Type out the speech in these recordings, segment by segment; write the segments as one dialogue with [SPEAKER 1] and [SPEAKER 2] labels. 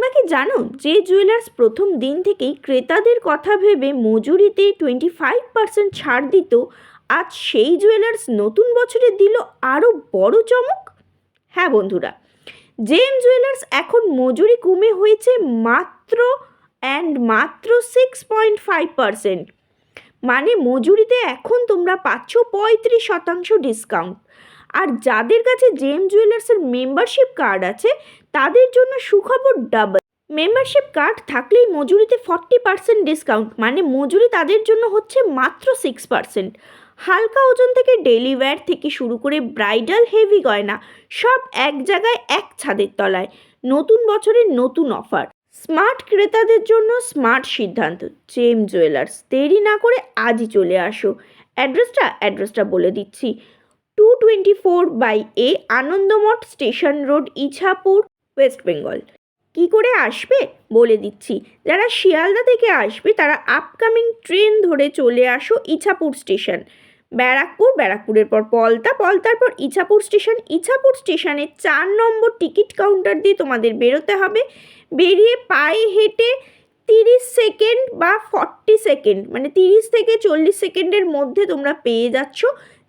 [SPEAKER 1] তোমরা কি জানো যে জুয়েলার্স প্রথম দিন থেকেই ক্রেতাদের কথা ভেবে মজুরিতে টোয়েন্টি ফাইভ পার্সেন্ট ছাড় দিত, আজ সেই জুয়েলার্স নতুন বছরে দিল আরও বড় চমক? হ্যাঁ বন্ধুরা, জেম জুয়েলার্স এখন মজুরি কমে হয়েছে মাত্র অ্যান্ড মাত্র সিক্স পয়েন্ট ফাইভ পার্সেন্ট মানে মজুরিতে এখন তোমরা পাচ্ছ পঁয়ত্রিশ শতাংশ ডিসকাউন্ট আর যাদের কাছে জেম জুয়েলার্সের মেম্বারশিপ কার্ড আছে, তাদের জন্য সুখবর ডাবল মেম্বারশিপ কার্ড থাকলেই মজুরিতে ফর্টি পার্সেন্ট ডিসকাউন্ট মানে মজুরি তাদের জন্য হচ্ছে মাত্র সিক্স পার্সেন্ট হালকা ওজন থেকে ডেলি ওয়্যার থেকে শুরু করে ব্রাইডাল হেভি গয়না, সব এক জায়গায় এক ছাদের তলায়। নতুন বছরের নতুন অফার স্মার্ট ক্রেতাদের জন্য স্মার্ট সিদ্ধান্ত। জেম জুয়েলার্স, দেরি না করে আজই চলে আসো। অ্যাড্রেসটা অ্যাড্রেসটা বলে দিচ্ছি। Two twenty four by A Anandamath station road Ichapur West Bengal কী করে আসবে? বলে দিচ্ছি। যারা শিয়ালদা থেকে আসবে, তারা আপকামিং ট্রেন ধরে চলে আসো ইছাপুর স্টেশন ব্যারাকপুর, ব্যারাকপুরের পর পলতা, পলতার পর ইছাপুর স্টেশন ইছাপুর স্টেশনে চার নম্বর টিকিট কাউন্টার দিয়ে তোমাদের বেরোতে হবে। বেরিয়ে পায়ে হেঁটে তিরিশ সেকেন্ড বা ফর্টি সেকেন্ড মানে তিরিশ থেকে চল্লিশ সেকেন্ডের মধ্যে তোমরা পেয়ে যাচ্ছ।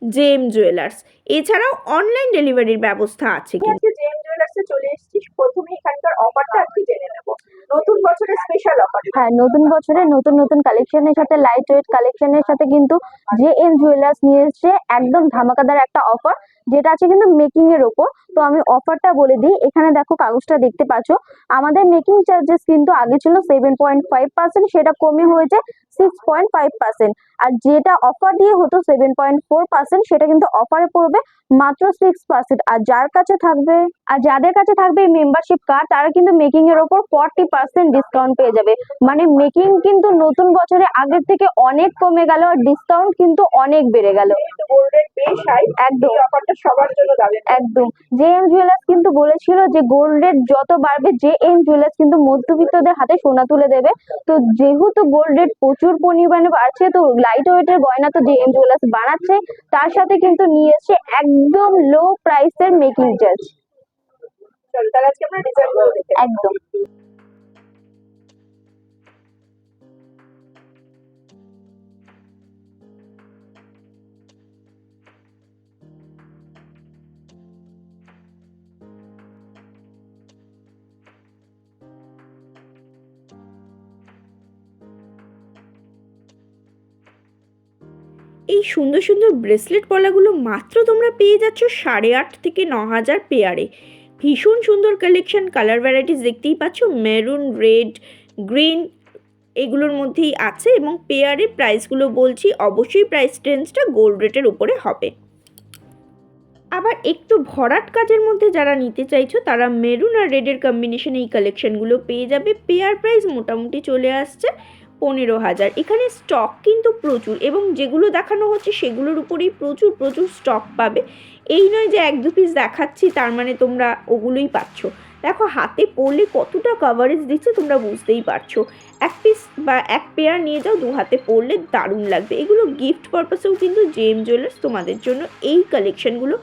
[SPEAKER 1] জেম জুয়েলার্স। এছাড়াও অনলাইন ডেলিভারির ব্যবস্থা আছে কিন্তু
[SPEAKER 2] জেম জুয়েলার্সে চলে এসেছি প্রথমে এখানকার অফারটা জেনে নতুন বছরের স্পেশাল অফার
[SPEAKER 3] হ্যাঁ নতুন বছরে নতুন নতুন কালেকশনের সাথে লাইট ওয়েট কালেকশনের সাথে কিন্তু এম জুয়েলার্স নিয়ে এসছে একদম ধামাকাদার একটা অফার যেটা আছে কিন্তু মেকিং এর তো আমি অফারটা বলে দিই, এখানে দেখো কাগজটা দেখতে পাচ্ছ। আমাদের মেকিং চার্জেস কিন্তু আগে ছিল সেভেন পয়েন্ট ফাইভ পার্সেন্ট সেটা কমে হয়েছে সিক্স পয়েন্ট ফাইভ পার্সেন্ট আর যেটা অফার দিয়ে হতো সেভেন পয়েন্ট ফোর পার্সেন্ট সেটা কিন্তু অফারে পড়বে মাত্র সিক্স পার্সেন্ট আর যার কাছে থাকবে, আর যাদের কাছে থাকবে মেম্বারশিপ কার্ড তারা কিন্তু মেকিং এর ওপর ফর্টি পার্সেন্ট ডিসকাউন্ট পেয়ে যাবে। মানে মেকিং কিন্তু নতুন বছরে আগের থেকে অনেক কমে গেল আর ডিসকাউন্ট কিন্তু অনেক বেড়ে গেল।
[SPEAKER 2] যেহেতু গোল্ডের বেশ হাই
[SPEAKER 3] একদম।
[SPEAKER 2] সবার জন্য
[SPEAKER 3] একদম। জে এম জুয়েলার্স কিন্তু বলেছিল যে গোল্ড যত বাড়বে জে এম জুয়েলার্স কিন্তু মধ্যবিত্তদের হাতে সোনা তুলে দেবে। তো যেহেতু গোল্ড প্রচুর পরিমাণে বাড়ছে, তো লাইট ওয়েটের গয়না তো জে এম জুয়েলার্স বানাচ্ছে, তার সাথে কিন্তু নিয়ে এসছে একদম লো প্রাইসের মেকিং চার্জ
[SPEAKER 2] চলো তাহলে আজকে আমরা।
[SPEAKER 3] একদম
[SPEAKER 1] এই সুন্দর সুন্দর ব্রেসলেট পলাগুলো মাত্র তোমরা পেয়ে যাচ্ছ সাড়ে আট থেকে ন হাজার পেয়ারে ভীষণ সুন্দর কালেকশন কালার ভ্যারাইটিস দেখতেই পাচ্ছ। মেরুন রেড গ্রিন এগুলোর মধ্যেই আছে এবং পেয়ারের প্রাইসগুলো বলছি, অবশ্যই প্রাইস রেঞ্জটা গোল্ড রেটের উপরে হবে। আবার একটু ভরাট কাজের মধ্যে যারা নিতে চাইছো, তারা মেরুন আর রেডের কম্বিনেশনে এই কালেকশনগুলো পেয়ে যাবে। পেয়ার প্রাইস মোটামুটি চলে আসছে পনেরো হাজার। এখানে স্টক কিন্তু প্রচুর এবং যেগুলো দেখানো হচ্ছে সেগুলোর উপরেই প্রচুর প্রচুর স্টক পাবে। এই নয় যে এক দু পিস দেখাচ্ছি, তার মানে তোমরা ওগুলোই পাচ্ছ। দেখো, হাতে পড়লে কতটা কভারেজ দিচ্ছে তোমরা বুঝতেই পারছ। এক পিস বা এক পেয়ার নিয়ে যাও, দু হাতে পড়লে দারুণ লাগবে। এগুলো গিফট পারপাসেও কিন্তু জেম জুয়েলার্স তোমাদের জন্য এই কালেকশনগুলো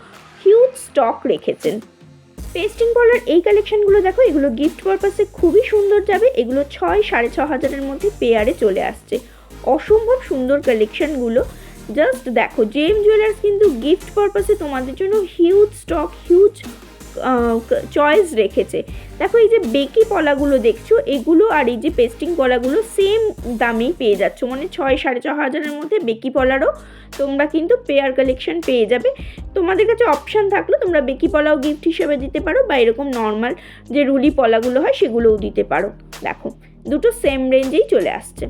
[SPEAKER 1] হিউজ স্টক রেখেছেন। পেস্টিং পলার এই কালেকশনগুলো দেখো, এগুলো গিফট পারপাসে খুবই সুন্দর যাবে। এগুলো ছয়, সাড়ে ছ হাজারের মধ্যে পেয়ারে চলে আসছে। অসম্ভব সুন্দর কালেকশনগুলো জাস্ট দেখো জেম জুয়েলার্স কিন্তু গিফট পারপাসে তোমাদের জন্য হিউজ স্টক হিউজ চয়েস রেখেছে। দেখো, এই যে বেকি পলাগুলো দেখছ, এগুলো আর এই যে পেস্টিং পলাগুলো সেম দামেই পেয়ে যাচ্ছ। মানে ছয়, সাড়ে ছ হাজারের মধ্যে বেকি পলারও তোমরা কিন্তু পেয়ার কালেকশন পেয়ে যাবে। তোমাদের কাছে অপশান থাকলে তোমরা বেকি পলাও গিফট হিসেবে দিতে পারো বা এরকম নর্মাল যে রুলি পলাগুলো হয় সেগুলোও দিতে পারো। দেখো, দুটো সেম রেঞ্জেই চলে আসছে।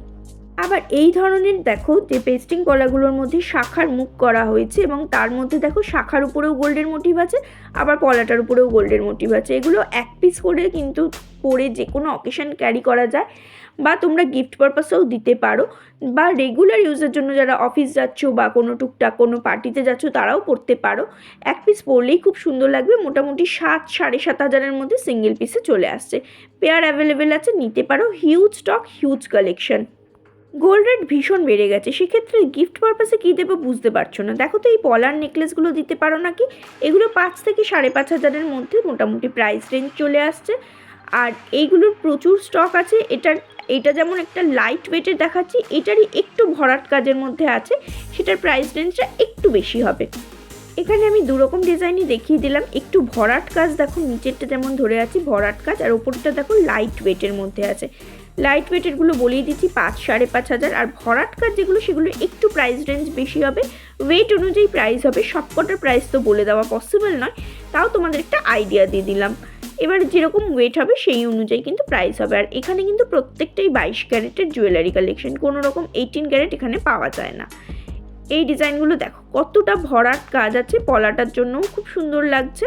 [SPEAKER 1] আবার এই ধরনের দেখো যে পেস্টিং কলাগুলোর মধ্যে শাখার মুখ করা হয়েছে এবং তার মধ্যে দেখো শাখার উপরেও গোল্ডের মোটিভ আছে, আবার পলাটার উপরেও গোল্ডের মোটিভ আছে। এগুলো এক পিস করে কিন্তু পরে যে কোনো অকেশন ক্যারি করা যায় বা তোমরা গিফট পারপাসেও দিতে পারো বা রেগুলার ইউজের জন্য যারা অফিস যাচ্ছ বা কোনো টুকটাক কোনো পার্টিতে যাচ্ছ তারাও পরতে পারো। এক পিস পরলেই খুব সুন্দর লাগবে, মোটামুটি সাত, সাড়ে সাত হাজারের মধ্যে সিঙ্গেল পিসে চলে আসছে। পেয়ার অ্যাভেলেবেল আছে, নিতে পারো। Huge stock huge collection gold rate ভীষণ বেড়ে গেছে। সেক্ষেত্রে গিফট পারপাসে কী দেবো বুঝতে পারছ না। দেখো তো এই পলার নেকলেসগুলো দিতে পারো নাকি? এগুলো পাঁচ থেকে সাড়ে পাঁচ হাজারের মধ্যে মোটামুটি প্রাইস রেঞ্জ চলে আসছে। আর এইগুলোর প্রচুর স্টক আছে। এটার, এটা যেমন একটা লাইট ওয়েটের দেখাচ্ছি, এটারই একটু ভরাট কাজের মধ্যে আছে। সেটার প্রাইস রেঞ্জটা একটু বেশি হবে। এখানে আমি দুরকম ডিজাইনই দেখিয়ে দিলাম। একটু ভরাট কাজ, দেখো নিচেরটা যেমন ধরে আছি, ভরাট কাজ, আর ওপরটা দেখো লাইট ওয়েটের মধ্যে আছে। লাইট ওয়েটেরগুলো বলিয়ে দিচ্ছি, পাঁচ, সাড়ে পাঁচ হাজার। আর ভরাট কাজ যেগুলো সেগুলো একটু প্রাইস রেঞ্জ বেশি হবে। ওয়েট অনুযায়ী প্রাইস হবে। সবকটার প্রাইস তো বলে দেওয়া পসিবল নয়। তাও তোমাদের একটা আইডিয়া দিয়ে দিলাম। এবার যেরকম ওয়েট হবে, সেই অনুযায়ী কিন্তু প্রাইস হবে। আর এখানে কিন্তু প্রত্যেকটাই বাইশ ক্যারেটের জুয়েলারি কালেকশন কোনো রকম এইটিন ক্যারেট এখানে পাওয়া যায় না। এই ডিজাইনগুলো দেখো, কতটা ভরাট কাজ আছে। পলাটার জন্যও খুব সুন্দর লাগছে।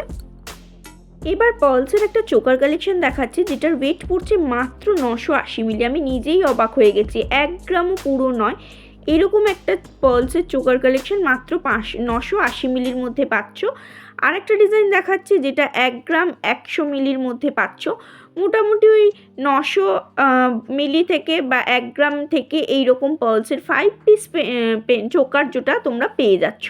[SPEAKER 1] এবার পলসের একটা চোকার কালেকশন দেখাচ্ছি, যেটার ওয়েট পড়ছে মাত্র নশো আশি মিলি। আমি নিজেই অবাক হয়ে গেছি, এক গ্রামও পুরো নয়। এরকম একটা পলসের চোকার কালেকশন মাত্র পাঁচ, নশো আশি মিলির মধ্যে পাচ্ছ। আর একটা ডিজাইন দেখাচ্ছি, যেটা এক গ্রাম একশো মিলির মধ্যে পাচ্ছ। মোটামুটি ওই নশো মিলি থেকে বা এক গ্রাম থেকে এই রকম পার্লসের ফাইভ পিস চোকার যেটা তোমরা পেয়ে যাচ্ছ।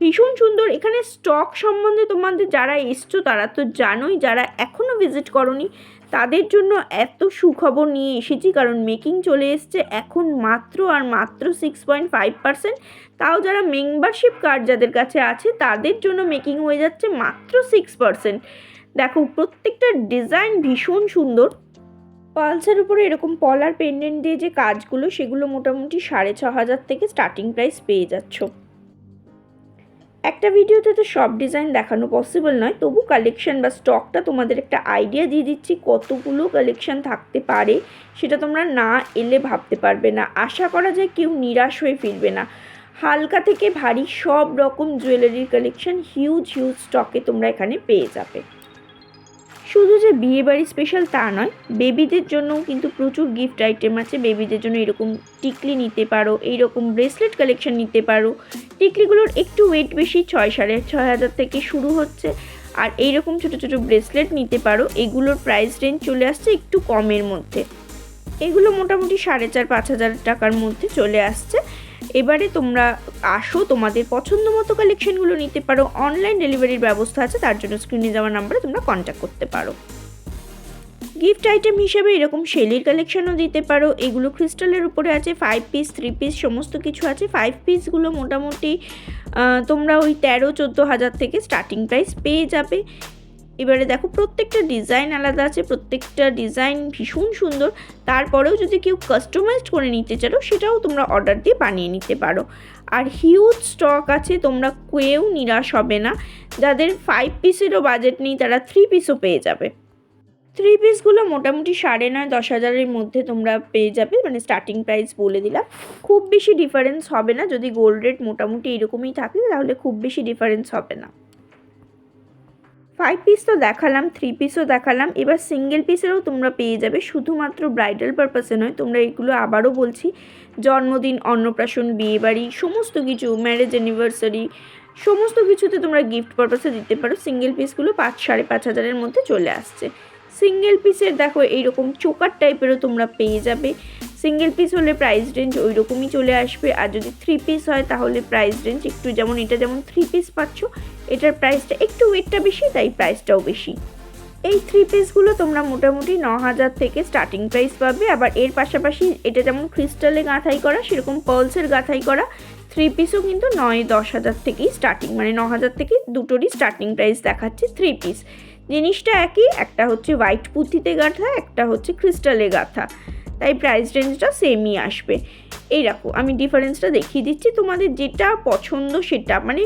[SPEAKER 1] ভীষণ সুন্দর। এখানে স্টক সম্বন্ধে তোমাদের যারা এসছো, তারা তো জানোই, যারা এখনও ভিজিট করনি, তাদের জন্য এত সুখবর নিয়ে এসেছি, কারণ মেকিং চলে এসছে এখন মাত্র আর মাত্র সিক্স পয়েন্ট ফাইভ পার্সেন্ট তাও যারা মেম্বারশিপ কার্ড যাদের কাছে আছে, তাদের জন্য মেকিং হয়ে যাচ্ছে মাত্র সিক্স পার্সেন্ট দেখো, প্রত্যেকটা ডিজাইন ভীষণ সুন্দর। পালসের উপরে এরকম পলার পেন্ডেন্ট দিয়ে যে কাজগুলো, সেগুলো মোটামুটি সাড়ে ছ হাজার থেকে স্টার্টিং প্রাইস পেয়ে যাচ্ছ। একটা ভিডিওতে তো সব ডিজাইন দেখানো পসিবল নয়, তবু কালেকশন বা স্টকটা তোমাদের একটা আইডিয়া দিয়ে দিচ্ছি কতগুলো কালেকশন থাকতে পারে, সেটা তোমরা না এলে ভাবতে পারবে না। আশা করা যায় কেউ নিরাশ হয়ে ফিরবে না। হালকা থেকে ভারী সব রকম জুয়েলারির কালেকশন হিউজ হিউজ স্টকে তোমরা এখানে পেয়ে যাবে। শুধু যে বিয়ে বাড়ি স্পেশাল তা নয় বেবিদের জন্যও কিন্তু প্রচুর গিফট আইটেম আছে। বেবিদের জন্য এরকম টিকলি নিতে পারো, এইরকম ব্রেসলেট কালেকশন নিতে পারো। টিকলিগুলোর একটু ওয়েট বেশি, ছয় সাড়ে ছয় হাজার থেকে শুরু হচ্ছে। আর এইরকম ছোটো ছোটো ব্রেসলেট নিতে পারো, এগুলোর প্রাইস রেঞ্জ চলে আসছে একটু কমের মধ্যে। এগুলো মোটামুটি সাড়ে চার, পাঁচ হাজার টাকার মধ্যে চলে আসছে। এবারে তোমরা আসো, তোমাদের পছন্দ মতো কালেকশনগুলো নিতে পারো। অনলাইন ডেলিভারির ব্যবস্থা আছে, তার জন্য স্ক্রিনে যাওয়া নাম্বারে তোমরা কন্ট্যাক্ট করতে পারো। গিফট আইটেম হিসেবে এরকম শেলির কালেকশনও দিতে পারো। এগুলো ক্রিস্টালের উপরে আছে ফাইভ পিস থ্রি পিস সমস্ত কিছু আছে। ফাইভ পিসগুলো মোটামুটি তোমরা ওই তেরো, চোদ্দ হাজার থেকে স্টার্টিং প্রাইস পেয়ে যাবে। এবারে দেখো প্রত্যেকটা ডিজাইন আলাদা আছে, প্রত্যেকটা ডিজাইন ভীষণ সুন্দর। তারপরেও যদি কেউ কাস্টমাইজড করে নিতে চাও, সেটাও তোমরা অর্ডার দিয়ে বানিয়ে নিতে পারো। আর হিউজ স্টক আছে, তোমরা কেউ নিরাশ হবে না। যাদের ফাইভ পিসেরও বাজেট নেই, তারা থ্রি পিসও পেয়ে যাবে। থ্রি পিসগুলো মোটামুটি সাড়ে নয়, দশ হাজারের মধ্যে তোমরা পেয়ে যাবে। মানে স্টার্টিং প্রাইস বলে দিলাম। খুব বেশি ডিফারেন্স হবে না। যদি গোল্ড রেট মোটামুটি এরকমই থাকে, তাহলে খুব বেশি ডিফারেন্স হবে না। ফাইভ পিস তো দেখালাম থ্রি পিসও দেখালাম। এবার সিঙ্গেল পিসেরও তোমরা পেয়ে যাবে, শুধুমাত্র ব্রাইডাল পারপাসে নয়। তোমরা এগুলো আবারও বলছি, জন্মদিন, অন্নপ্রাশন, বিয়েবাড়ি, সমস্ত কিছু ম্যারেজ অ্যানিভার্সারি সমস্ত কিছুতে তোমরা গিফট পারপাসে দিতে পারো। সিঙ্গেল পিসগুলো পাঁচ, সাড়ে পাঁচ হাজারের মধ্যে চলে আসছে। সিঙ্গেল পিসের দেখো এইরকম চোকার টাইপেরও তোমরা পেয়ে যাবে। সিঙ্গেল পিস হলে প্রাইস রেঞ্জ ওই রকমই চলে আসবে। আর যদি থ্রি পিস হয় তাহলে প্রাইস রেঞ্জ একটু যেমন এটা যেমন থ্রি পিস পাচ্ছ, এটার প্রাইসটা একটু ওয়েটটা বেশি, তাই প্রাইসটাও বেশি। এই থ্রি পিসগুলো তোমরা মোটামুটি ন হাজার থেকে স্টার্টিং প্রাইস পাবে। আবার এর পাশাপাশি এটা যেমন ক্রিস্টালে গাঁথাই করা, সেরকম পার্লসের গাঁথাই করা থ্রি পিসও কিন্তু নয় দশ হাজার থেকেই স্টার্টিং মানে ন হাজার থেকে দুটোরই স্টার্টিং প্রাইস দেখাচ্ছে থ্রি পিস জিনিসটা একই, একটা হচ্ছে হোয়াইট পুঁথিতে গাঁথা, একটা হচ্ছে ক্রিস্টালে গাঁথা। তাই প্রাইস রেঞ্জটা সেমই আসবে। এই রাখো আমি ডিফারেন্সটা দেখিয়ে দিচ্ছি। তোমাদের যেটা পছন্দ সেটা মানে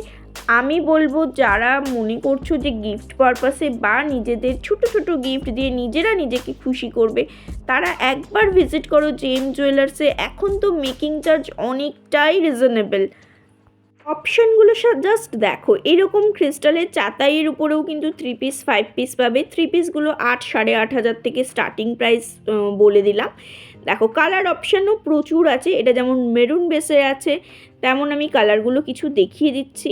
[SPEAKER 1] আমি বলব যারা মনে করছ যে গিফট পারপাসে বা নিজেদের ছোট ছোট গিফট দিয়ে নিজেরা নিজেকে খুশি করবে, তারা একবার ভিজিট করো জেম জুয়েলার্সে এখন তো মেকিং চার্জ অনেকটাই রিজনেবল অপশানগুলো জাস্ট দেখো। এরকম ক্রিস্টালের চাতাইয়ের উপরেও কিন্তু থ্রি পিস ফাইভ পিস পাবে। থ্রি পিসগুলো আট, সাড়ে আট হাজার থেকে স্টার্টিং প্রাইস বলে দিলাম। দেখো কালার অপশানও প্রচুর আছে। এটা যেমন মেরুন বেসে আছে, তেমন আমি কালারগুলো কিছু দেখিয়ে দিচ্ছি।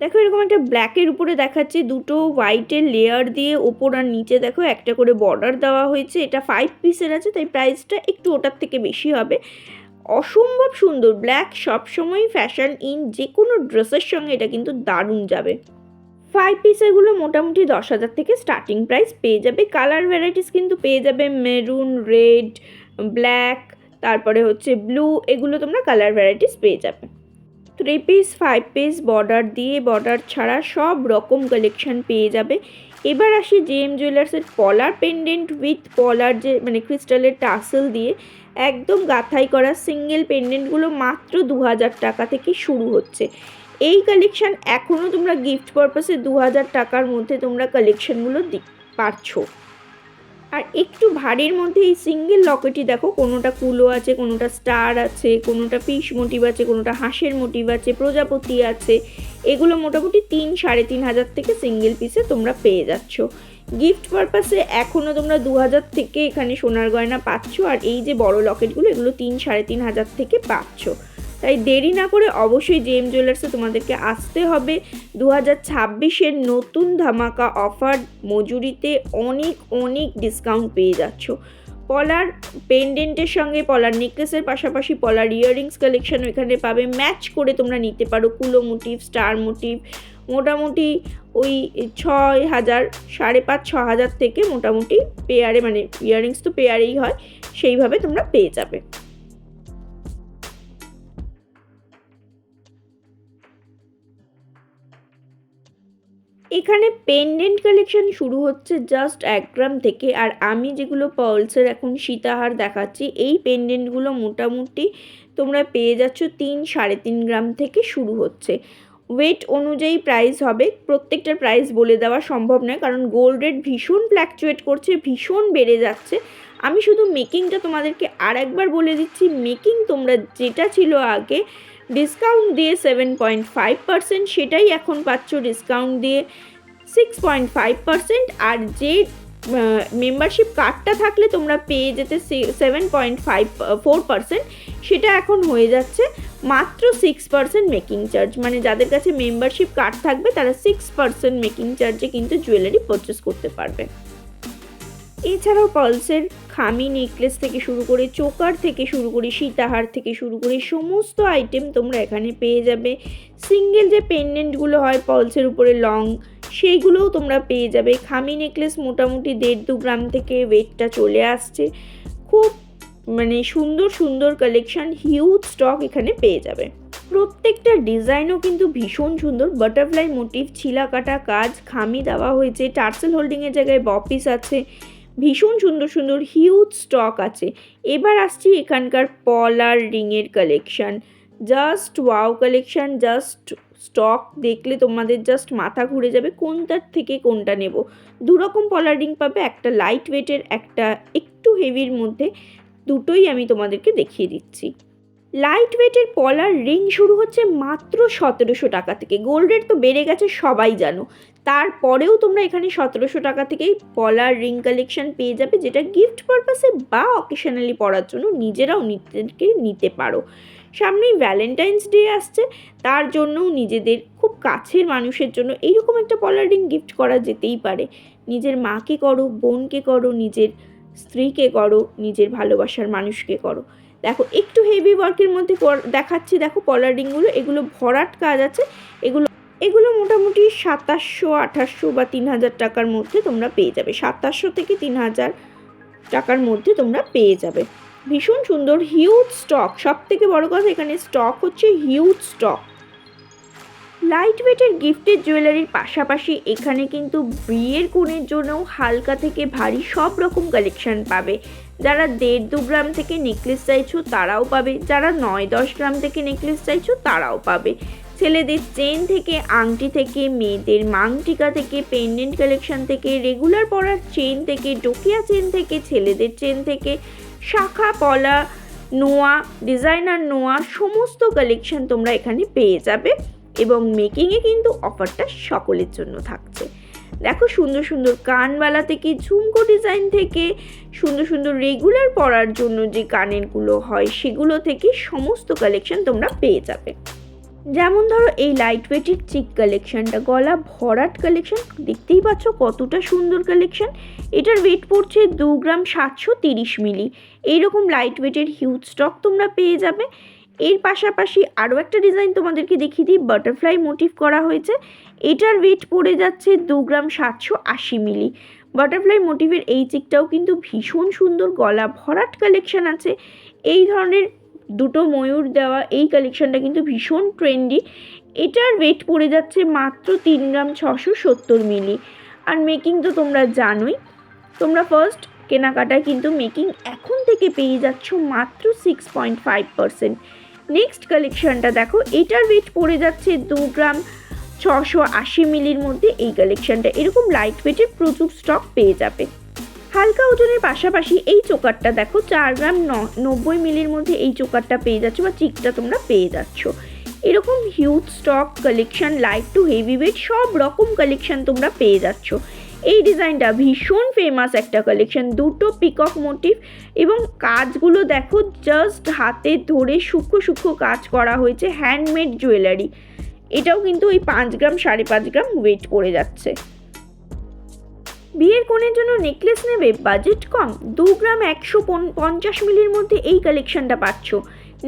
[SPEAKER 1] দেখো, এরকম একটা ব্ল্যাকের উপরে দেখাচ্ছে। দুটো হোয়াইটের লেয়ার দিয়ে ওপর আর নিচে দেখো, একটা করে বর্ডার দেওয়া হয়েছে। এটা ফাইভ পিসের আছে, তাই প্রাইসটা একটু ওটার থেকে বেশি হবে। অসম্ভব সুন্দর ব্ল্যাক সবসময় ফ্যাশন ইন যে কোনো ড্রেসের সঙ্গে এটা কিন্তু দারুণ যাবে। ফাইভ পিসেরগুলো মোটামুটি দশ হাজার থেকে স্টার্টিং প্রাইস পেয়ে যাবে। কালার ভ্যারাইটিস কিন্তু পেয়ে যাবে মেরুন রেড ব্ল্যাক তারপরে হচ্ছে ব্লু এগুলো তোমরা কালার ভ্যারাইটিস পেয়ে যাবে। Three piece five piece border দিয়ে বর্ডার ছাড়া সব রকম কালেকশন পেয়ে যাবে। এবার আসি জেএম জুয়েলার্সের পলার পেন্ডেন্ট উইথ পলার যে মানে ক্রিস্টালের টাসেল দিয়ে। একদম গাঁথাই করা সিঙ্গেল পেন্ডেন্টগুলো মাত্র দু হাজার টাকা থেকে শুরু হচ্ছে। এই কালেকশান এখনও তোমরা গিফট পারপাসে দু হাজার টাকার মধ্যে তোমরা কালেকশানগুলো পারছ। আর একটু ভারীর মধ্যে এই সিঙ্গেল লকেটই দেখো, কোনোটা কুলো আছে, কোনোটা স্টার আছে, কোনোটা পিস মোটিভ আছে, কোনোটা হাঁসের মোটিভ আছে, প্রজাপতি আছে, এগুলো মোটামুটি তিন সাড়ে তিন হাজার থেকে সিঙ্গেল পিসে তোমরা পেয়ে যাচ্ছ। গিফট পারপাসে এখনও তোমরা দু হাজার থেকে এখানে সোনার গয়না পাচ্ছ, আর এই যে বড় লকেটগুলো, এগুলো তিন সাড়ে তিন হাজার থেকে পাচ্ছ। তাই দেরি না করে অবশ্যই জেম জুয়েলার্সে তোমাদেরকে আসতে হবে। দু হাজার ছাব্বিশের নতুন ধামাকা অফার মজুরিতে অনেক অনেক ডিসকাউন্ট পেয়ে যাচ্ছ। পলার পেন্ডেন্টের সঙ্গে, পলার নেকলেসের পাশাপাশি পলার ইয়াররিংস কালেকশনও এখানে পাবে। ম্যাচ করে তোমরা নিতে পারো। কুলো মোটিভ স্টার মোটিভ মোটামুটি ওই ছয় হাজার, সাড়ে পাঁচ, ছ হাজার থেকে মোটামুটি পেয়ারে মানে ইয়াররিংস তো পেয়ারেই হয়, সেইভাবে তোমরা পেয়ে যাবে। এখানে পেন্ডেন্ট কালেকশন শুরু হচ্ছে জাস্ট এক গ্রাম থেকে, আর আমি যেগুলো পার্লসের এখন সীতাহার দেখাচ্ছি, এই পেন্ডেন্টগুলো মোটামুটি তোমরা পেয়ে যাচ্ছ তিন, সাড়ে তিন গ্রাম থেকে শুরু হচ্ছে। ওয়েট অনুযায়ী প্রাইস হবে। প্রত্যেকটার প্রাইস বলে দেওয়া সম্ভব নয়, কারণ গোল্ড রেট ভীষণ ফ্ল্যাকচুয়েট করছে, ভীষণ বেড়ে যাচ্ছে। আমি শুধু মেকিংটা তোমাদেরকে আর একবার বলে দিচ্ছি মেকিং তোমরা যেটা ছিল আগে ডিসকাউন্ট দিয়ে সেভেন পয়েন্ট ফাইভ পার্সেন্ট সেটাই এখন পাচ্ছ ডিসকাউন্ট দিয়ে সিক্স পয়েন্ট ফাইভ পার্সেন্ট আর যে মেম্বারশিপ কার্ডটা থাকলে তোমরা পেয়ে যেতে seven point five four percent সেটা এখন হয়ে যাচ্ছে। মাত্র সিক্স পার্সেন্ট মেকিং চার্জ মানে যাদের কাছে মেম্বারশিপ কার্ড থাকবে, তারা সিক্স পার্সেন্ট মেকিং চার্জে কিন্তু জুয়েলারি পারচেস করতে পারবে। এছাড়াও পালসের খামি নেকলেস থেকে শুরু করে চোকার থেকে শুরু করে সীতাহার থেকে শুরু করে সমস্ত আইটেম তোমরা এখানে পেয়ে যাবে। সিঙ্গেল যে পেন্ডেন্টগুলো হয় পালসের উপরে লং সেইগুলোও তোমরা পেয়ে যাবে। খামি নেকলেস মোটামুটি দেড় দু গ্রাম থেকে ওয়েটটা চলে আসছে। খুব মানে সুন্দর সুন্দর কালেকশন হিউজ স্টক এখানে পেয়ে যাবে। প্রত্যেকটা ডিজাইনও কিন্তু ভীষণ সুন্দর। বাটারফ্লাই মোটিভ ছিলা কাটা কাজ, খামি দেওয়া হয়েছে টার্সেল হোল্ডিংয়ের জায়গায় বপিস আছে, ভীষণ সুন্দর সুন্দর হিউজ স্টক আছে। এবার আসছি এখানকার পলার রিংয়ের collection just wow collection just stock দেখলে তোমাদের জাস্ট মাথা ঘুরে যাবে কোনটার থেকে কোনটা নেব। দু রকম পলার রিং পাবে, একটা লাইট ওয়েটের একটা একটু হেভির মধ্যে। দুটোই আমি তোমাদেরকে দেখিয়ে দিচ্ছি। লাইট ওয়েটের পলার রিং শুরু হচ্ছে মাত্র সতেরোশো টাকা থেকে। গোল্ড রেট তো বেড়ে গেছে, সবাই জানো। তারপরেও তোমরা এখানে সতেরোশো টাকা থেকেই পলার রিং কালেকশন পেয়ে যাবে, যেটা গিফট পারপাসে বা অকেশনালি পড়ার জন্য নিজেরাও নিজেদেরকে নিতে পারো। সামনেই ভ্যালেন্টাইন্স ডে আসছে, তার জন্যও নিজেদের খুব কাছের মানুষের জন্য এইরকম একটা পলার রিং গিফট করা যেতেই পারে। নিজের মাকে করো, বোনকে করো, নিজের স্ত্রীকে করো, নিজের ভালোবাসার মানুষকে করো। দেখো, একটু হেভি ওয়ার্কের মধ্যে দেখাচ্ছি, দেখো পলার রিংগুলো এগুলো ভরাট কাজ আছে। এগুলো এগুলো মোটামুটি সাতাশশো, আঠাশশো বা তিন হাজার টাকার মধ্যে তোমরা পেয়ে যাবে। সাতাশশো থেকে তিন হাজার টাকার মধ্যে তোমরা পেয়ে যাবে। ভীষণ সুন্দর হিউজ স্টক সব থেকে বড় কথা এখানে স্টক হচ্ছে হিউজ স্টক লাইট ওয়েটের গিফটের জুয়েলারির পাশাপাশি এখানে কিন্তু বিয়ের কোণের জন্যও হালকা থেকে ভারী সব রকম কালেকশন পাবে। যারা দেড় দু গ্রাম থেকে নেকলেস চাইছো তারাও পাবে, যারা নয় দশ গ্রাম থেকে নেকলেস চাইছো তারাও পাবে। ছেলেদের চেন থেকে, আংটি থেকে, মেয়েদের মাংটিকা থেকে পেন্ডেন্ট কালেকশন থেকে রেগুলার পরার চেন থেকে ডোকিয়া চেন থেকে, ছেলেদের চেন থেকে, শাখা, পলা, নোয়া ডিজাইনার নোয়া, সমস্ত কালেকশন তোমরা এখানে পেয়ে যাবে। এবং মেকিংয়ে কিন্তু অফারটা সকলের জন্য থাকছে। দেখো সুন্দর সুন্দর কানবালা থেকে ঝুমকো ডিজাইন থেকে সুন্দর সুন্দর রেগুলার পরার জন্য যে কানেরগুলো হয়, সেগুলো থেকে সমস্ত কালেকশন তোমরা পেয়ে যাবে। যেমন ধরো এই লাইট ওয়েটের চিক কালেকশনটা গলা ভরাট কালেকশন দেখতেই পাচ্ছ কতটা সুন্দর কালেকশন এটার ওয়েট পড়ছে দু গ্রাম সাতশো তিরিশ মিলি। এইরকম লাইট ওয়েটের হিউজ স্টক তোমরা পেয়ে যাবে। এর পাশাপাশি আরও একটা ডিজাইন তোমাদেরকে দেখিয়ে দিই বাটারফ্লাই মোটিভ করা হয়েছে। এটার ওয়েট পড়ে যাচ্ছে দু গ্রাম সাতশো আশি মিলি বাটারফ্লাই মোটিভের এই চিকটাও কিন্তু ভীষণ সুন্দর গলা ভরাট কালেকশান আছে। এই ধরনের দুটো ময়ূর দেওয়া এই কালেকশনটা কিন্তু ভীষণ ট্রেন্ডি এটার ওয়েট পড়ে যাচ্ছে মাত্র তিন গ্রাম ছশো সত্তর মিলি আর মেকিং তো তোমরা জানোই। তোমরা ফার্স্ট কেনাকাটায় কিন্তু মেকিং এখন থেকে পেয়ে যাচ্ছ মাত্র six point five percent next কালেকশনটা দেখো, এটার ওয়েট পড়ে যাচ্ছে দু গ্রাম ছশো আশি মিলির মধ্যে এই কালেকশনটা এরকম লাইট ওয়েটের প্রচুর স্টক পেয়ে যাবে। হালকা ওজনের পাশাপাশি এই চোকারটা দেখো, চার গ্রাম নব্বই মিলির মধ্যে এই চোকারটা পেয়ে যাচ্ছ বা চিকটা তোমরা পেয়ে যাচ্ছ। এরকম huge stock collection light to heavy weight সব রকম কালেকশন তোমরা পেয়ে যাচ্ছ। এই ডিজাইনটা ভীষণ ফেমাস একটা কালেকশন দুটো পিকক মোটিভ এবং কাজগুলো দেখো জাস্ট হাতে ধরে সূক্ষ্ম সূক্ষ্ম কাজ করা হয়েছে হ্যান্ডমেড জুয়েলারি এটাও কিন্তু ওই পাঁচ গ্রাম, সাড়ে পাঁচ গ্রাম ওয়েট পড়ে যাচ্ছে। বিয়ের কোণের জন্য নেকলেস নেবে বাজেট কম। দু গ্রাম একশো পঞ্চাশ মিলির মধ্যে এই কালেকশনটা পাচ্ছ।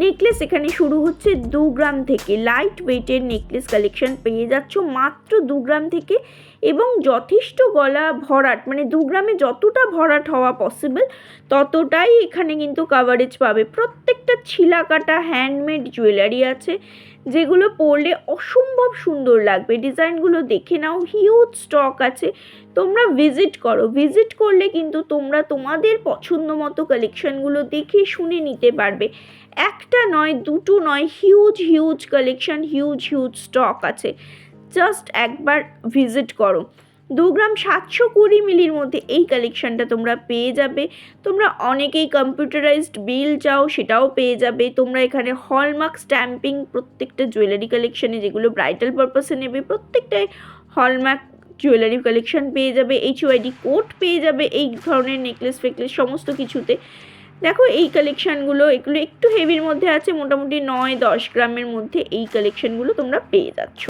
[SPEAKER 1] নেকলেস এখানে শুরু হচ্ছে দু গ্রাম থেকে। লাইট ওয়েটের নেকলেস কালেকশন পেয়ে যাচ্ছ মাত্র দু গ্রাম থেকে এবং যথেষ্ট গলা ভরাট মানে দু গ্রামে যতটা ভরাট হওয়া পসিবল ততটাই এখানে কিন্তু কাভারেজ পাবে। প্রত্যেকটা ছিলা কাটা হ্যান্ডমেড জুয়েলারি আছে, যেগুলো পরলে অসম্ভব সুন্দর লাগবে। ডিজাইনগুলো দেখে নাও হিউজ স্টক আছে। তোমরা ভিজিট করো। ভিজিট করলে কিন্তু তোমরা তোমাদের পছন্দ মতো কালেকশনগুলো দেখে শুনে নিতে পারবে। একটা নয়, দুটো নয় huge huge collection huge huge stock আছে। জাস্ট একবার ভিজিট করো। দু গ্রাম সাতশো কুড়ি মিলির মধ্যে এই কালেকশনটা তোমরা পেয়ে যাবে। তোমরা অনেকেই কম্পিউটারাইজড বিল চাও, সেটাও পেয়ে যাবে। তোমরা এখানে হলমার্ক স্ট্যাম্পিং প্রত্যেকটা জুয়েলারি কালেকশনে যেগুলো ব্রাইডাল পারপাসে নেবে প্রত্যেকটাই হলমার্ক জুয়েলারি কালেকশন পেয়ে যাবে। এইচ ওয়াইডি কোট পেয়ে যাবে এই ধরনের নেকলেস ফেকলেস সমস্ত কিছুতে। দেখো এই কালেকশানগুলো এগুলো একটু হেভির মধ্যে আছে, মোটামুটি নয় দশ গ্রামের মধ্যে এই কালেকশানগুলো তোমরা পেয়ে যাচ্ছ।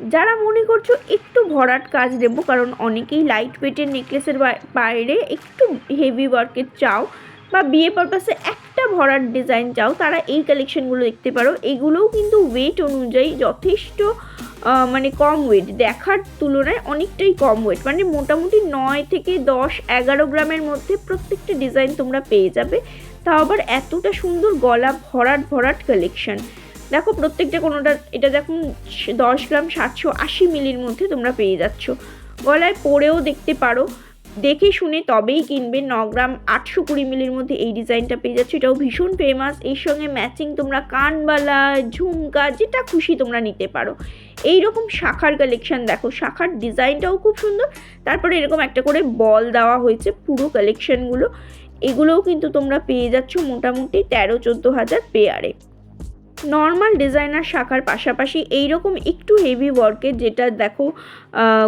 [SPEAKER 1] যারা মনে করছ একটু ভরাট কাজ দেবো, কারণ অনেকেই লাইট ওয়েটের নেকলেসের বাইরে একটু হেভি ওয়ার্কের চাও, বা বিয়ে পারপাসে একটা ভরাট ডিজাইন চাও, তারা এই কালেকশানগুলো দেখতে পারো। এগুলোও কিন্তু ওয়েট অনুযায়ী যথেষ্ট মানে কম ওয়েট দেখার তুলনায় অনেকটাই কম ওয়েট মানে মোটামুটি নয় থেকে দশ এগারো গ্রামের মধ্যে প্রত্যেকটা ডিজাইন তোমরা পেয়ে যাবে। তাও আবার এতটা সুন্দর গলা ভরাট ভরাট কালেকশন দেখো, প্রত্যেকটা কোনোটা, এটা দেখুন, দশ গ্রাম সাতশো আশি মিলির মধ্যে তোমরা পেয়ে যাচ্ছ। গলায় পরেও দেখতে পারো। দেখে শুনে তবেই কিনবে। ন গ্রাম আটশো কুড়ি মিলির মধ্যে এই ডিজাইনটা পেয়ে যাচ্ছ। এটাও ভীষণ ফেমাস এর সঙ্গে ম্যাচিং তোমরা কানবালা, ঝুমকা, যেটা খুশি তোমরা নিতে পারো। এই রকম শাখার কালেকশন দেখো, শাখার ডিজাইনটাও খুব সুন্দর। তারপরে এরকম একটা করে বল দেওয়া হয়েছে পুরো কালেকশনগুলো এগুলোও কিন্তু তোমরা পেয়ে যাচ্ছ মোটামুটি তেরো চোদ্দ হাজার পেয়ারে নর্মাল ডিজাইনার শাখার পাশাপাশি এই রকম একটু হেভি ওয়ার্কের যেটা দেখো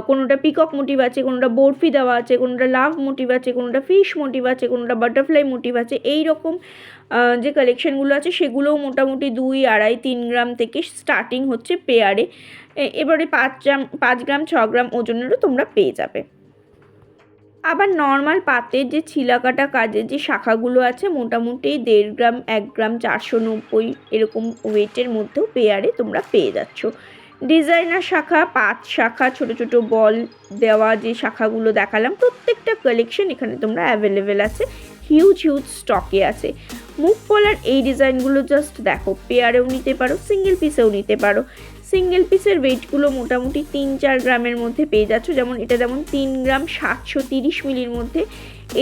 [SPEAKER 1] কোনোটা পিকক মোটিভ আছে, কোনোটা বরফি দেওয়া আছে, কোনোটা লাভ মোটিভ আছে, কোনোটা ফিশ মোটিভ আছে, কোনোটা বাটারফ্লাই মোটিভ আছে এই রকম যে কালেকশনগুলো আছে সেগুলোও মোটামুটি দুই, আড়াই, তিন গ্রাম থেকে স্টার্টিং হচ্ছে পেয়ারে এবারে পাঁচ গ্রাম পাঁচ গ্রাম, ছ গ্রাম ওজনেরও তোমরা পেয়ে যাবে। আবার নর্মাল পাতের যে ছিলাকাটা কাজের যে শাখাগুলো আছে, মোটামুটি দেড় গ্রাম, এক গ্রাম, চারশো নব্বই এরকম ওয়েটের মধ্যেও পেয়ারে তোমরা পেয়ে যাচ্ছ। ডিজাইনার শাখা পাঁচ শাখা, ছোট ছোট বল দেওয়া যে শাখাগুলো দেখালাম, প্রত্যেকটা কালেকশন এখানে তোমরা অ্যাভেলেবেল আছে হিউজ হিউজ স্টকে আছে। মুখ পলার এই ডিজাইনগুলো জাস্ট দেখো পেয়ারেও নিতে পারো সিঙ্গেল পিসেও নিতে পারো। সিঙ্গেল পিসের ওয়েটগুলো মোটামুটি তিন চার গ্রামের মধ্যে পেয়ে যাচ্ছ। যেমন এটা যেমন তিন গ্রাম সাতশো তিরিশ মিলির মধ্যে।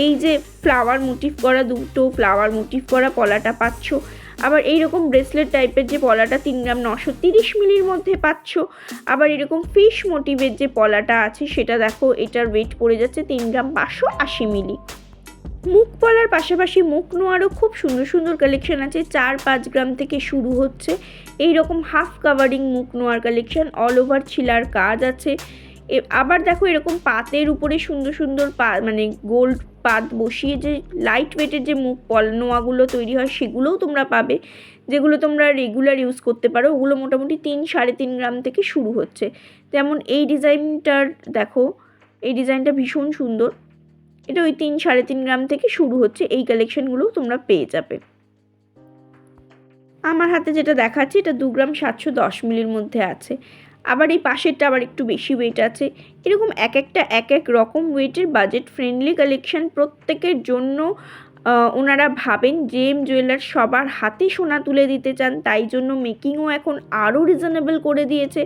[SPEAKER 1] এই যে ফ্লাওয়ার মোটিভ করা দুটো ফ্লাওয়ার মোটিভ করা পলাটা পাচ্ছ। আবার এইরকম ব্রেসলেট টাইপের যে পলাটা তিন গ্রাম নশো তিরিশ মিলির মধ্যে পাচ্ছ। আবার এরকম ফিশ মোটিভের যে পলাটা আছে, সেটা দেখো, এটার ওয়েট পড়ে যাচ্ছে তিন গ্রাম পাঁচশো আশি মিলি। মুখ পলার পাশাপাশি মুখ নোয়ারও খুব সুন্দর সুন্দর কালেকশন আছে। চার পাঁচ গ্রাম থেকে শুরু হচ্ছে। এই রকম হাফ কাভারিং মুখ নোয়ার কালেকশন অল ওভার ছিলার কাজ আছে। আবার দেখো এরকম পাতের উপরে সুন্দর সুন্দর পা মানে গোল্ড পাত বসিয়ে যে লাইট ওয়েটের যে মুখ নোয়াগুলো তৈরি হয়, সেগুলোও তোমরা পাবে। যেগুলো তোমরা রেগুলার ইউজ করতে পারো, ওগুলো মোটামুটি তিন সাড়ে তিন গ্রাম থেকে শুরু হচ্ছে। যেমন এই ডিজাইনটার দেখো, এই ডিজাইনটা ভীষণ সুন্দর। এটা ওই তিন সাড়ে তিন গ্রাম থেকে শুরু হচ্ছে, এই কালেকশনগুলোও তোমরা পেয়ে যাবে। আমার হাতে যেটা দেখাচ্ছি এটা দু গ্রাম সাতশো দশ মিলির মধ্যে আছে। আবার এই পাশেরটা আবার একটু বেশি ওয়েট আছে। এরকম এক একটা, এক এক রকম ওয়েটের বাজেট ফ্রেন্ডলি কালেকশন প্রত্যেকের জন্য ওনারা ভাবেন জেম জুয়েলার সবার হাতে সোনা তুলে দিতে চান, তাই জন্য মেকিংও এখন আরও রিজনেবল করে দিয়েছে।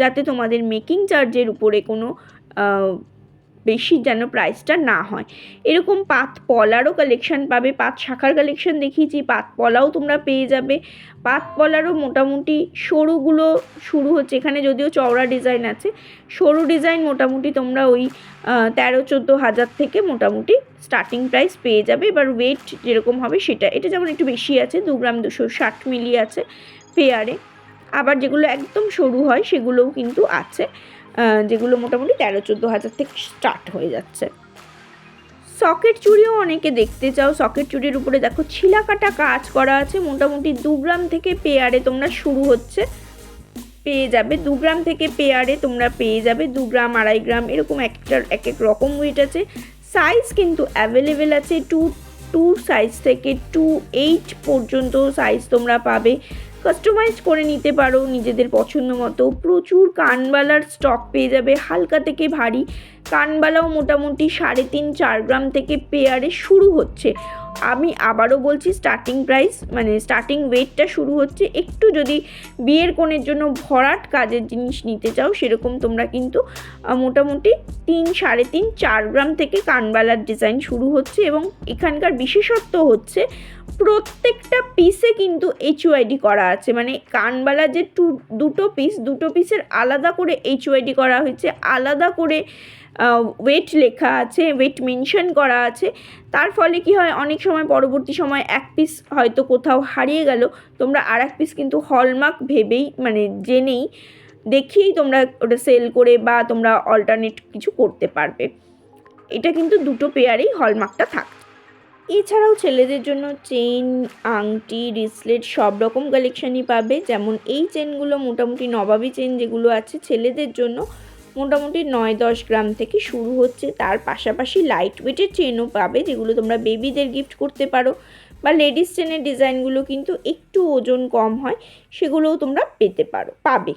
[SPEAKER 1] যাতে তোমাদের মেকিং চার্জের উপরে কোনো বেশি যেন প্রাইসটা না হয়। এরকম পাত পলারও কালেকশন পাবে, পাত শাখার কালেকশন দেখিয়েছি, পাত পলাও তোমরা পেয়ে যাবে। পাত পলারও মোটামুটি সরুগুলো শুরু হচ্ছে, এখানে যদিও চওড়া ডিজাইন আছে, সরু ডিজাইন মোটামুটি তোমরা ওই তেরো, চোদ্দ হাজার থেকে মোটামুটি স্টার্টিং প্রাইস পেয়ে যাবে। এবার ওয়েট যেরকম হবে সেটা, এটা যেমন একটু বেশি আছে, দু গ্রাম দুশো ষাট মিলি আছে পেয়ারে আবার যেগুলো একদম সরু হয়, সেগুলোও কিন্তু আছে। যেগুলো মোটামুটি তেরো, চোদ্দ হাজার থেকে স্টার্ট হয়ে যাচ্ছে। সকেট চুড়িও অনেকে দেখতে চাও। সকেট চুড়ির উপরে দেখো ছিলাকাটা কাজ করা আছে। মোটামুটি দু গ্রাম থেকে পেয়ারে তোমরা শুরু হচ্ছে। পেয়ে যাবে। দু গ্রাম থেকে পেয়ারে তোমরা পেয়ে যাবে। দু গ্রাম, আড়াই গ্রাম, এরকম একটা এক এক রকম ওয়েট আছে। সাইজ কিন্তু অ্যাভেলেবেল আছে। টু টু সাইজ থেকে টু এইট পর্যন্ত সাইজ তোমরা পাবে। কাস্টমাইজ করে নিতে পারো নিজেদের পছন্দ মতো। প্রচুর কানবালার স্টক পেয়ে যাবে। হালকা থেকে ভারী। কানবালাও মোটামুটি সাড়ে তিন, চার গ্রাম থেকে পেয়ারে শুরু হচ্ছে। আমি আবারও বলছি স্টার্টিং প্রাইস মানে স্টার্টিং ওয়েটটা শুরু হচ্ছে। একটু যদি বিয়ের কোণের জন্য ভরাট কাজের জিনিস নিতে চাও, সেরকম তোমরা কিন্তু মোটামুটি তিন, সাড়ে তিন, চার গ্রাম থেকে কানবালার ডিজাইন শুরু হচ্ছে এবং এখানকার বিশেষত্ব হচ্ছে, প্রত্যেকটা পিসে কিন্তু এইচওআইডি করা আছে। মানে কানবালা যে টু, দুটো পিস দুটো পিসের আলাদা করে এইচওআইডি করা হয়েছে, আলাদা করে ওয়েট লেখা আছে ওয়েট মেনশন করা আছে। তার ফলে কি হয়, অনেক সময় পরবর্তী সময় এক পিস হয়তো কোথাও হারিয়ে গেল। তোমরা আর এক পিস কিন্তু হলমার্ক ভেবেই মানে জেনেই দেখিয়েই তোমরা ওটা সেল করে বা তোমরা অল্টারনেট কিছু করতে পারবে। এটা কিন্তু দুটো পেয়ারেই হলমার্কটা থাকে। এছাড়াও ছেলেদের জন্য চেন আংটি রিসলেট সব রকম কালেকশনই পাবে। যেমন এই চেনগুলো মোটামুটি নবাবী চেন যেগুলো আছে, ছেলেদের জন্য মোটামুটি নয় দশ গ্রাম থেকে শুরু হচ্ছে। তার পাশাপাশি লাইট ওয়েটের চেনও পাবে, যেগুলো তোমরা বেবিদের গিফট করতে পারো। বা লেডিস চেনের ডিজাইনগুলো কিন্তু একটু ওজন কম হয়, সেগুলোও তোমরা পেতে পারো, পাবে।